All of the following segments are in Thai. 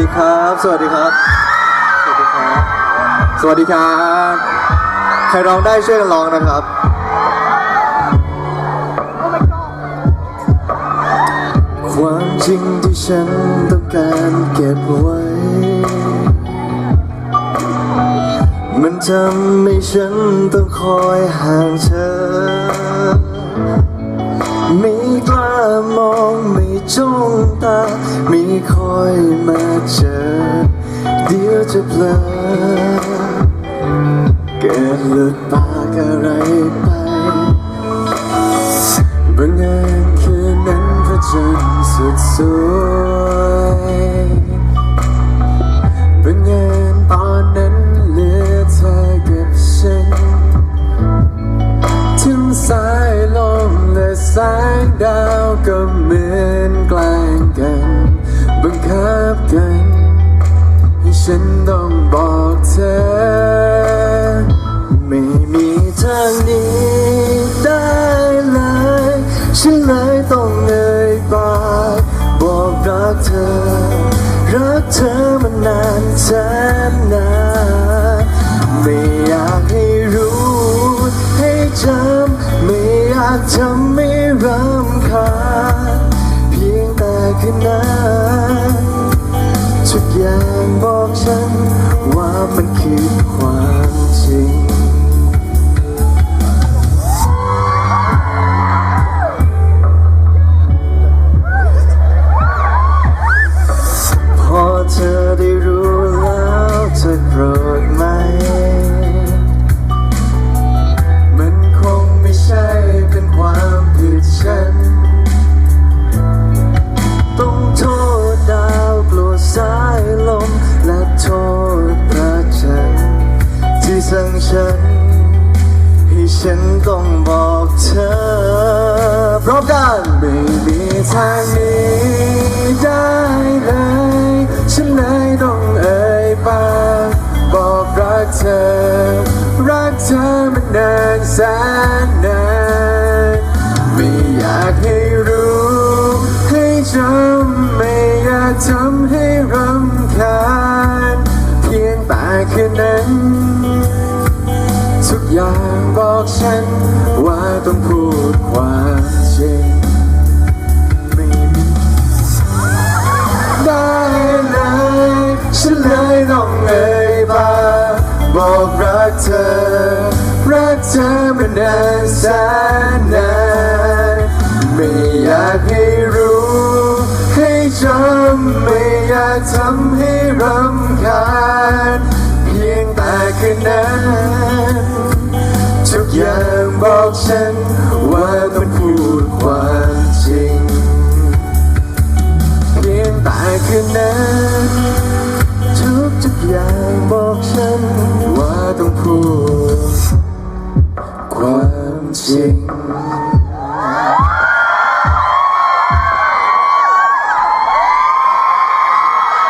สวัสดีครับ สวัสดีครับ สวัสดีครับ ใครร้องได้ช่วยกันร้องนะครับ ความจริงที่ฉันต้องการเก็บไว้ มันทำให้ฉันต้องคอยห่างเธอ ไม่กล้ามองไม่ จ้องตาไม่คอยมาเจอ เดี๋ยวจะเพลอเกิดหลุดปากอะไรไปบังเอิญคืนนั้นพระจันทร์สุดสวย ฉันต้องบอกเธอ ไม่มีทางหนี้ได้เลย ฉันเลยต้องเอ่ยปากบอกรักเธอ รักเธอมานานแสนนานไม่อยากให้รู้ ให้จำไม่อยากทำให้รำคาญเพียงแต่คืนนั้นทุกอย่างบอก มั ต้องบอกเธอพร้อมกันไม่มีทางนี้ได้เลยฉันเลยต้องเอ่ยปากบอกรักเธอ รักเธอมานานแสนนานไม่อยากให้รู้ให้จำไม่อยากทำให้รำคาญเพียงแต่คืนนั้นทุกอย่าง บอกฉัน ว่าต้องพูดความจริงไม่มีได้เลยฉันเลยต้องเอ่ยปากบอกรักเธอ รักเธอมานานแสนนานไม่อยากให้รู้ ให้จำไม่อยากทำให้รำคาญเพียงแต่คืนนั้น อย่างบอกฉันว่าต้องพูดความจริง เพียงแต่คืนนั้นทุกทุกอย่างบอกฉันว่าต้องพูดความจริง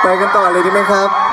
ไปกันต่อเลยดีไหมครับ